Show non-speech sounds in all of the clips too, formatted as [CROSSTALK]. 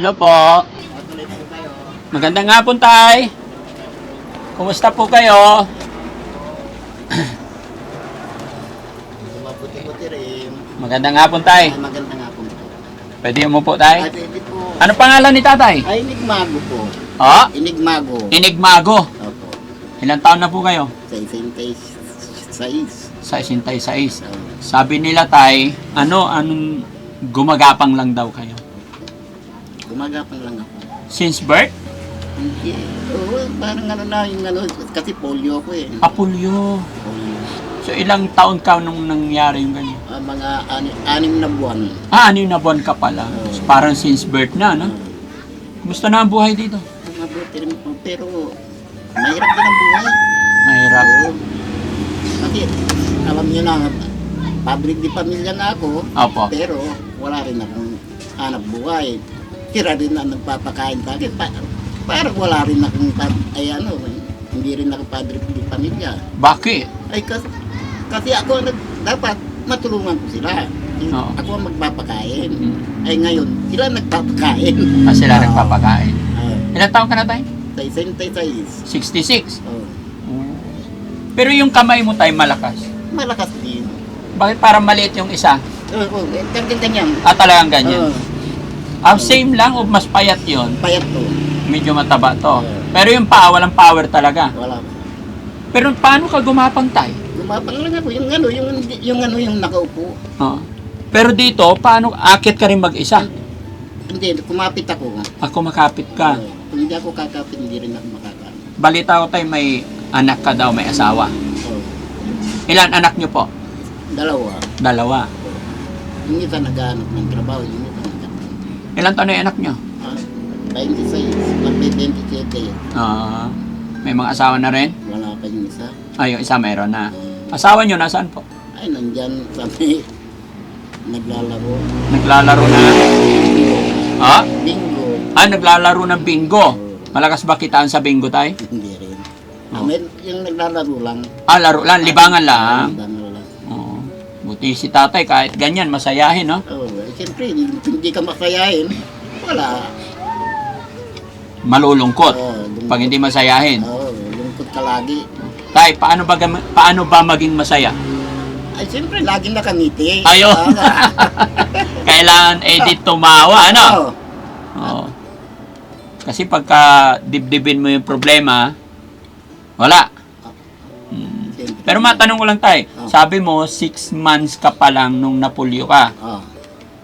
Hello po. Magandang hapon, Tay. Kumusta po kayo? Mabuti-buti rin. Magandang hapon, Tay. Ay, maganda nga po. Pwede mo po, Tay? Ay, pwede po. Ano pangalan ni Tatay? Ay, Inigmago po. Oh, Inigmago. Inigmago. Opo. Ilang taon na po kayo? Sa isintay sais. Sa isintay sa is. Sabi nila, Tay, ano, anong gumagapang lang daw kayo? Gumagapang lang ako. Since birth? Hindi. Oo, parang ano na yung ano, kasi polio ako eh. Apulyo. Polio. So, ilang taon ka nung nangyari yung ganyan? Ah, mga ani, anim na buwan. Ah, ano na buwan ka pala? So, parang since birth na, no? Kumusta na ang buhay dito? Ah, mabuti rin po. Pero, mahirap din ang buhay. Mahirap. Oo. Kasi, alam niyo na, public di pamilya na ako. Opo. Pero wala rin akong hanap buhay. Tira rin na nagpapakain sa akin. Pa, parang wala rin akong, ay ano, hindi rin ako padre di pamilya. Bakit? Ay kasi, kasi ako nag, dapat matulungan ko sila. Oo. Ako ang magpapakain. Mm. Ay ngayon, sila nagpapakain. Ah, sila Oo. nagpapakain. Ah, Ilang taon ka na tayo? sa isentay sa is. 66. Oh, Pero yung kamay mo tayo malakas. malakas din. Bakit parang maliit yung isa? Oo, oh, eh, ganyan. Ah, talagang ganyan. Oo, Ah, same lang o mas payat yon payat to. Medyo mataba to. Oo. Pero yung paa, walang power talaga. Wala. Pero paano ka gumapang tayo? Gumapang lang ako. Yung ano, yung, yung ano, yung nakaupo. Oo. Pero dito, paano, akit ka rin mag-isa? Hindi, kumapit ako. Ako makapit ka. Oo. kung hindi ako kakapit, hindi rin ako makakaano. Balita ko tayo may anak ka daw, may asawa. Oo. Ilan anak nyo po? Dalawa. Dalawa. Yung isa naghahanap ng trabaho, yung. Ilan taon na yung anak nyo? Ah, 26, magbe 27. Ah, may mga asawa na rin? Wala pa yung isa. Ay, yung isa meron na. Ah, Asawa nyo, nasaan po? ay, nandyan sa may naglalaro. Naglalaro na. Ah? Bingo. Ah, naglalaro ng bingo. Malakas ba kitaan sa bingo tayo? Hindi rin. Oh. Ah, may, yung naglalaro lang. Ah, laro lang, libangan lang. Libangan lang. Oo. Buti si tatay, kahit ganyan, masayahin, no? Oo, siyempre, hindi ka masayahin. Wala. Malulungkot. Oo, lungkot. Pag hindi masayahin. Oo, lungkot ka lagi. Tay, paano ba, paano ba maging masaya? Ay, siyempre, laging nakangiti. Ayun. Ah, [LAUGHS] Kailangan edit tumawa, ano? Oo. Oo. Kasi pagka dibdibin mo yung problema, wala. Mm. Siyempre. Pero matanong ko lang tay, Oh. sabi mo, six months ka pa lang nung napulyo ka. Oo.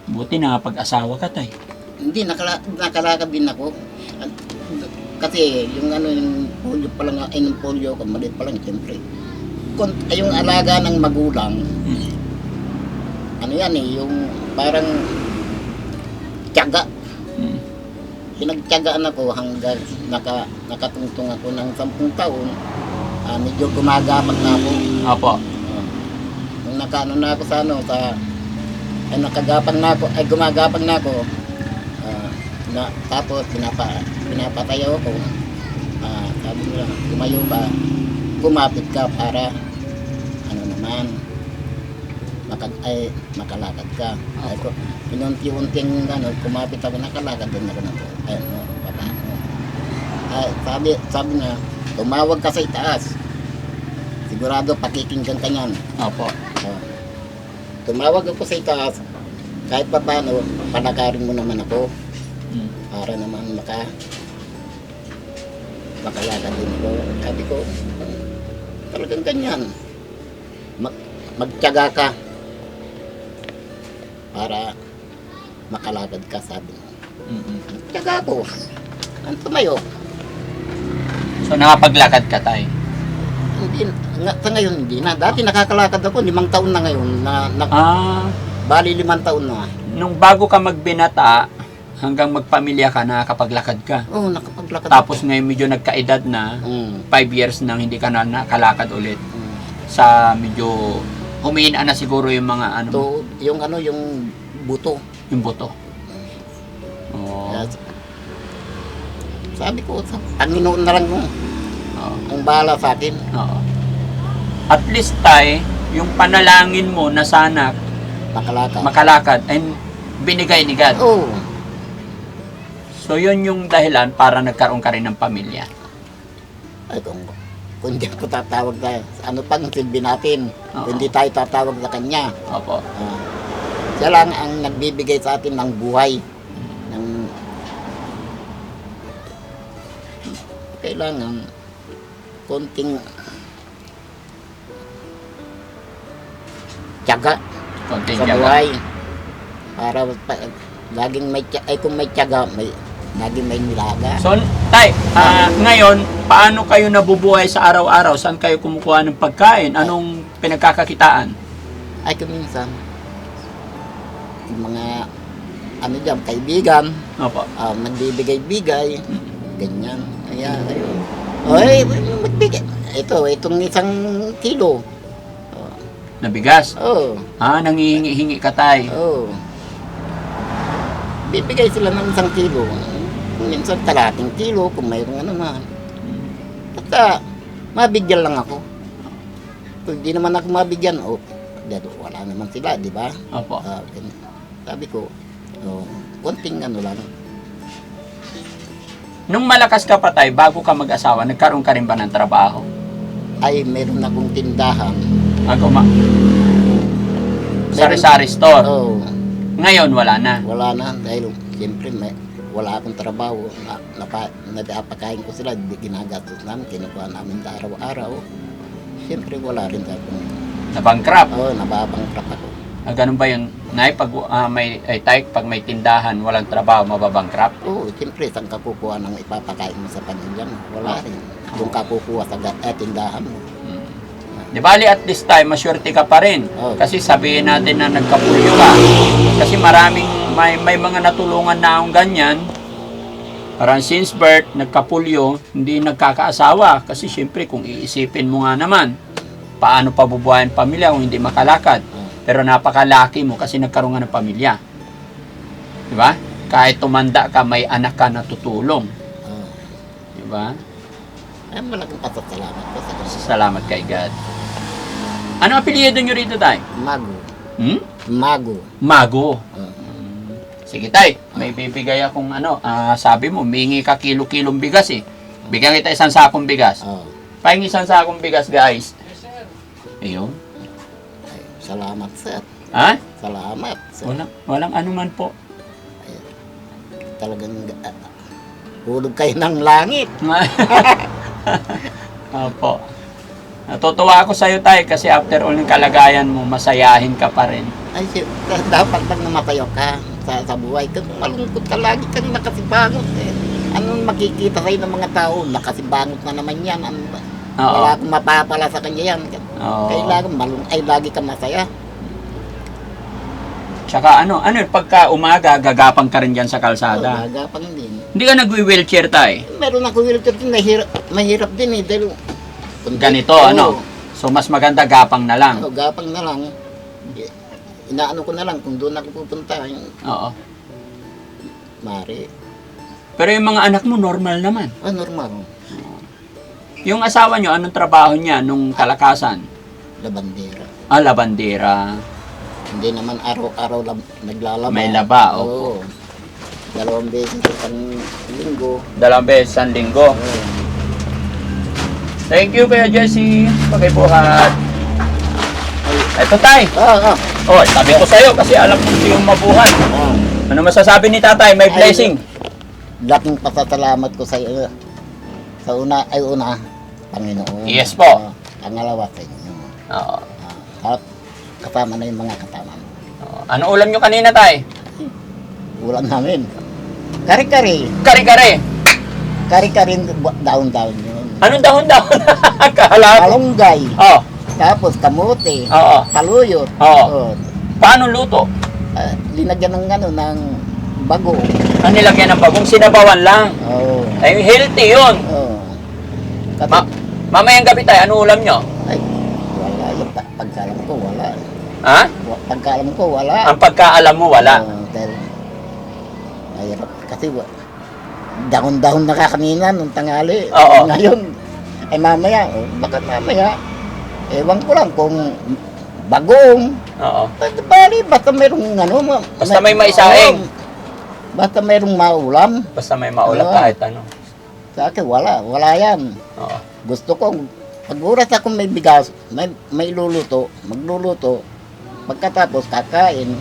Buti na pag-asawa ka tay. Hindi, nakala, nakalakad din ako. At- Kasi yung ano, yung polio pa lang, ay yung polio ko, maliit pa lang, siyempre. Kung, yung alaga ng magulang, Mm. ano yan eh, yung parang tiyaga. Mm. Pinagtiyagaan ako hanggang naka, nakatungtong ako ng sampung taon. Ah, medyo gumagapag na ako. Opo. Oh. Nung nakaano na ako sa ano, sa ay nakagapang na ako, ay gumagapang na ako. Ah, na, tapos pinapa, pinapatayo ako. Ah, sabi nila, tumayo ka, kumapit ka para ano naman, maka, ay, makalakad ka. Ay ko, inunti-unting ano, kumapit ako, nakalakad din ako na to. Ay, ano, paano. Ay, sabi, sabi na, tumawag ka sa itaas. Sigurado pakikinggan ka niyan. Opo. Oh. Tumawag ako sa itaas. Kahit pa paano, palakarin mo naman ako. Mm. Para naman maka makalakad din ako. Sabi ko, talagang ganyan. Mag, magtyaga ka para makalakad ka, sabi mo. Mm-mm. Magtyaga ako. Ano tumayo? So nakapaglakad ka tay. Hindi, nga, sa ngayon hindi na. Dati nakakalakad ako, limang taon na ngayon. Na, na, Ah, bali limang taon na. nung bago ka magbinata, hanggang magpamilya ka, nakakapaglakad ka. Oo, oh, nakapaglakad Tapos ngayon medyo nagkaedad na, Mm, 5 years nang hindi ka na nakalakad ulit. mm. Sa medyo humihina na siguro yung mga ano, To, yung ano, yung buto. yung buto. Oo. Kaya, sabi ko, Panginoon na lang kung Oo. ang bahala sa akin. Oo. At least tay, yung panalangin mo na sana Makalakad. makalakad ay binigay ni God. Oo. So, yun yung dahilan para nagkaroon ka rin ng pamilya. Ay, kung, kung hindi ako tatawag tayo, ano pang silbi natin? Oo. Kung hindi tayo tatawag sa kanya. Opo. Ah, siya lang ang nagbibigay sa atin ng buhay. Ng kailangan konting tiyaga Konting sa tiyaga. buhay. Para pa, laging may tiyaga, ay kung may tiyaga, may, laging may nilaga. So, tay, ah, ngayon, paano kayo nabubuhay sa araw-araw? Saan kayo kumukuha ng pagkain? Anong pinagkakakitaan? ay kung minsan, yung mga ano dyan, kaibigan, Opo. ah, nagbibigay-bigay, ganyan. Kaya, ayun. Oy, magbigay. Ito, itong isang kilo. Nabigas. Oh, Ah, nangihingi-hingi ka, tay. oh. Bibigay sila ng isang kilo. Minsan kalating kilo kung mayroong ano man. At ah, mabigyan lang ako. Kung di naman ako mabigyan, oh, dito, wala naman sila, di ba? Opo. Ganun. sabi ko, oh, konting ano lang. Nung malakas ka pa, tay, bago ka mag-asawa, nagkaroon ka rin ba ng trabaho? Ay, meron akong tindahan. Ako ma... Sari-sari store. Oh, Ngayon, wala na. wala na dahil siyempre may, wala akong trabaho. Na, napa, napapakain ko sila, di- ginagastos namin, kinukuha namin araw-araw. Siyempre wala rin akong, Nabangkrap. oh, nababangkrap ako. Ah, ganun ba yun? Nay, pag ah, may, ay, tay, pag may tindahan, walang trabaho, mababangkrap? Oo, oh, siyempre saan ka kukuha ng ipapakain mo sa pamilya mo? Wala rin. Doon ka kukuha sa eh, tindahan mo. Di bali at this time, maswerte ka pa rin. Oo. Kasi sabihin natin na nagkapulyo ka. Kasi maraming, may, may mga natulungan na akong ganyan. Parang since birth, nagkapulyo, hindi nagkakaasawa. Kasi syempre, kung iisipin mo nga naman, paano pabubuhayin pamilya kung hindi makalakad. Pero napakalaki mo kasi nagkaroon nga ng pamilya. Di ba? Kahit tumanda ka, may anak ka na tutulong. Oh. Di ba? Ay, malaking pasasalamat ko sa Diyos. Salamat kay God. Ano apelyido nyo rito, tay? Mago. Hmm? Mago. Mago. Oh. Sige, tay. May bibigay akong ano, ah, sabi mo, mingi ka kilo-kilong bigas eh. Bigyan kita isang sakong bigas. Oh. Pahingi isang sakong bigas, guys. Ayun. Ay, salamat sir. Ha? Salamat sir. Walang, walang anuman po. Talagang uh, hulog kayo ng langit. [LAUGHS] [LAUGHS] Opo. Natutuwa ako sa'yo, tay, kasi after all ng kalagayan mo, masayahin ka pa rin. Ay, si- dapat pag namatayo ka sa, sa buhay ka, malungkot ka lagi kang nakasibangot eh. Anong makikita sa'yo ng mga tao? Nakasibangot na naman yan. Ano ba? Oo. Wala akong mapapala sa kanya yan. Oo. Kailangan malung ay lagi ka masaya. Tsaka ano, ano, pagka umaga, gagapang ka rin dyan sa kalsada. Oh, gagapang din. Hindi ka nag-wheelchair, tay. Meron ako wheelchair din, mahirap, mahirap din eh. Dahil, kundi- Ganito, Oo. ano? So, mas maganda gapang na lang. Oo, gapang na lang. Inaano ko na lang kung doon ako pupunta. Yung, Oo. mari. Pero yung mga anak mo, normal naman. Ah, normal. Yung asawa nyo, anong trabaho niya nung kalakasan? Labandera. Ah, labandera. Hindi naman araw-araw lab, naglalaba. May laba, Oo. Dalawang beses sa linggo. Dalawang beses sa linggo. Oo. Thank you, Kuya Jesse. Pakibuhat. Ito, tay. Ah, ah. Oh, sabi ko sa'yo kasi alam mo yung mabuhat. ah. Ano masasabi ni tatay? May blessing. Laking pasasalamat ko sa iyo. Sa una, ay una, Panginoon. Yes po. Ah, pangalawa sa inyo. Oo. At kasama na yung mga kasama mo. Ano ulam nyo kanina, tay? Ulam namin. Kari-kari. Kare-kare. Kari-kari, daon-daon yun. Anong dahon-dahon? Akala [LAUGHS] ko. Malunggay. Oh, Tapos kamote. oo. Saluyot. Oo. Oh, Paano luto? ah, linagyan ng ano, ng bago. Ang nilagyan ng bagong sinabawan lang. Oo. Ay, healthy yun. Oh. Kasi, Ma mamayang gabi tayo, ano ulam nyo? ay, wala yung pa- pagkaalam ko, wala. Ha? Pagkaalam ko, wala. Ang pagkaalam mo, wala. Oo, dahil, mahirap. Kasi, dahon-dahon na ka kanina nung tangali. Oo. Ngayon, ay mamaya, oh, bakit mamaya? Ewan ko lang kung bagong. Oo. Basta bali, basta mayroong ano. ma- Basta may maisaing. Oo. Basta mayroong maulam. Basta may maulam Oo. kahit ano. Sa akin, wala. Wala yan. Oo. Gusto ko, pag oras ako may bigas, may, may luluto, magluluto. Pagkatapos, kakain.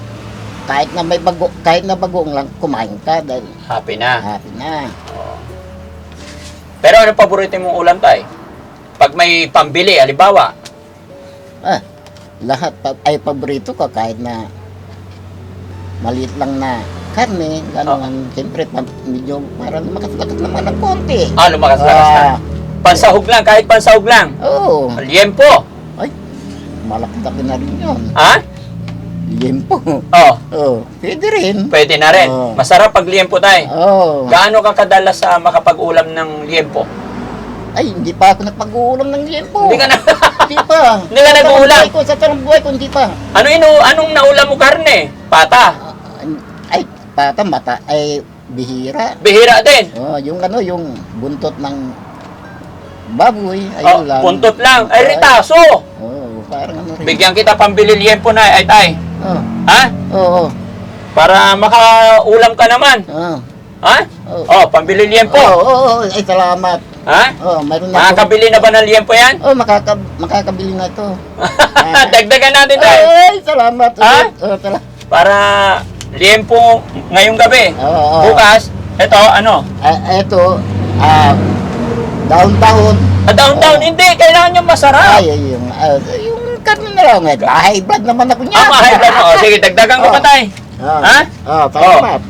Kahit na may bago, kahit na bagoong lang, kumain ka dahil Happy na. happy na. Oo. Pero ano paborito mong ulam, tay? Pag may pambili, halimbawa, Ah, lahat pa, ay paborito ko kahit na maliit lang na karne, gano'n. Siyempre, pa, medyo para lumakas-lakas naman ng konti. ah, lumakas-lakas na. Ah, Pansahog lang, kahit pansahog lang. Oo. Liempo. Ay, malaki-laki na rin yun. Ha? Liempo. Oh, Oo, pwede rin. pwede na rin. Oo. Masarap pag liempo, tay. Oo. Gaano ka kadalas sa makapag-ulam ng liempo? Ay, hindi pa ako nagpag-uulam ng liempo. Hindi ka na... Hindi pa. [LAUGHS] Hindi ka Sa nag-uulam? ko, Sa tarang buhay ko, hindi pa. ano inu anong naulam mo karne? Pata. Ah, Ay, pata, mata, ay, bihira. Bihira din. Oh, yung ano, yung buntot ng baboy, Oh, ayun lang. puntot lang. Ay, ritaso. Oh, parang ano rin. Bigyan kita pambili liempo na, ay tay. Oh, Ha? oo, oh, Para makaulam ka naman. oh, Ha? oh. Oh, pambili liempo. Oo, oo, oo, ay salamat. Ha? Oh, mayroon na ako. Makakabili na ba ng liempo yan? Oh, makaka makakabili na ito. [LAUGHS] Dagdagan natin tayo. Ay, salamat. Ha? Oh, tala. Para liempo ngayong gabi. Oo, oo. Bukas, ito, ano? Ah, eto, ah, daon-daon. Ah, downtown, hindi. Kailangan nyo masarap. Ay, ay, yung, ah, yung karne na lang. eh. Ah, high blood naman ako niya. Ah, ma-high blood mo. Oh, [LAUGHS] sige, dagdagan ko Oh. pa tayo. Ah, Ha? Ah, salamat.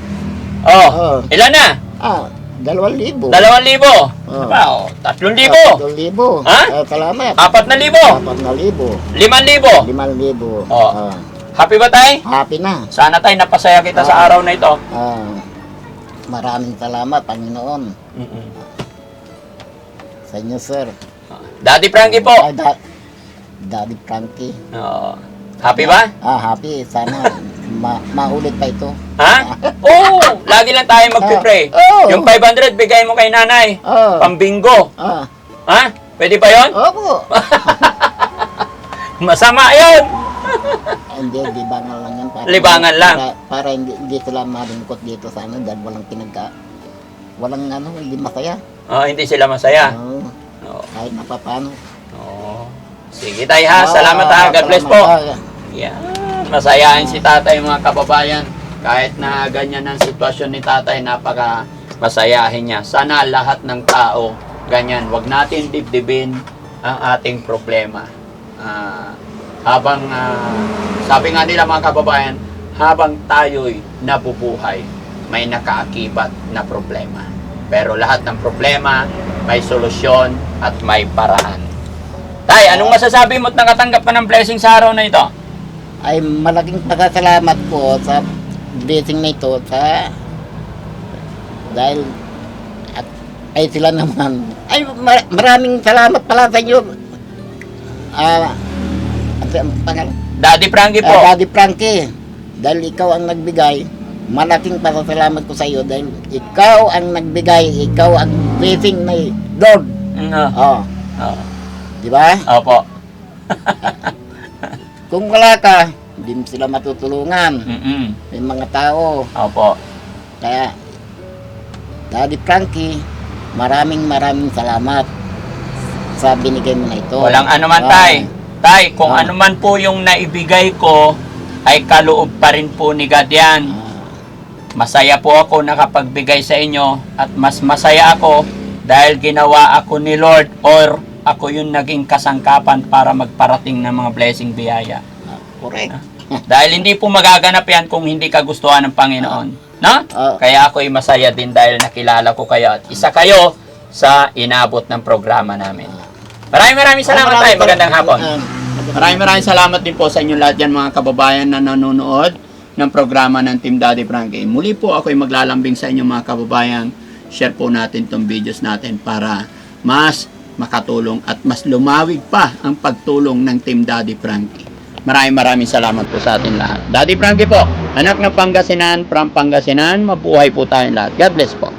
Oh, Oh. ilan na? Ah, dalawang libo. Dalawang libo. Oh. Diba, oh, tatlong Ah, libo. Dalawang libo. Ha? Ah, salamat. Apat na libo. Apat na libo. Limang libo. Limang libo. Oh. Ah, Happy ba tayo? happy na. Sana tayo napasaya kita sa Ah. araw na ito. Ah, maraming salamat, Panginoon. Mm-mm. Sa inyo, sir. Daddy Frankie po. Ay, da- Daddy Frankie. Oh. Happy ba? Ah, happy. Sana [LAUGHS] ma maulit pa ito. Ha? [LAUGHS] Oo! lagi lang tayo magpipray. Oo. Yung 500, bigay mo kay nanay. Oh. Pambingo. Ah, Ha? Pwede ba yon? opo. [LAUGHS] Masama yon. hindi, libangan lang yan. Para, Libangan lang. Para, para hindi, hindi sila malungkot dito sa ano dahil walang pinagka... Walang ano, hindi masaya. Oh, hindi sila masaya. Oo, Oo. kahit na paano. Oh. Sige tayo ha. Ah, Salamat ha. God bless po. salamat. Yan. Masayahin si tatay mga kababayan. Kahit na ganyan ang sitwasyon ni tatay, napaka masayahin niya. Sana lahat ng tao ganyan. Huwag natin dibdibin ang ating problema. Ah, habang, ah, sabi nga nila mga kababayan, habang tayo'y nabubuhay, may nakaakibat na problema. Pero lahat ng problema, may solusyon at may paraan. Tay, anong masasabi mo at nakatanggap ka ng blessing sa araw na ito? ay malaking pasasalamat po sa blessing na ito sa dahil at ay sila naman ay mar- maraming salamat pala sa inyo ah ano ang pangalan Daddy Frankie po. Ah, Daddy Frankie dahil ikaw ang nagbigay malaking pasasalamat ko sa iyo dahil ikaw ang nagbigay ikaw ang blessing ni Lord Mm, ah. oh Ah. Di ba Opo. [LAUGHS] kung wala ka hindi sila matutulungan Mm-mm. may mga tao Opo. Kaya, Daddy Frankie, maraming maraming salamat sa binigay mo na ito. Walang ano man, Ah, Tay. Tay, kung Ah. ano man po yung naibigay ko, ay kaloob pa rin po ni God yan. ah, Masaya po ako nakapagbigay sa inyo at mas masaya ako dahil ginawa ako ni Lord or ako yung naging kasangkapan para magparating ng mga blessing biyaya. ah, correct. Dahil hindi po magaganap yan kung hindi kagustuhan ng Panginoon. No? Ah, Kaya ako'y masaya din dahil nakilala ko kayo at isa kayo sa inabot ng programa namin. Maraming maraming salamat ah, tayo. Magandang hapon. ah, Maraming maraming salamat din po sa inyo lahat yan mga kababayan na nanonood ng programa ng Team Daddy Frankie. Muli po ako'y maglalambing sa inyo mga kababayan. Share po natin tong videos natin para mas makatulong at mas lumawig pa ang pagtulong ng Team Daddy Frankie. Maraming maraming salamat po sa atin lahat. Daddy Frankie po, anak ng Pangasinan, from Pangasinan, mabuhay po tayong lahat. God bless po.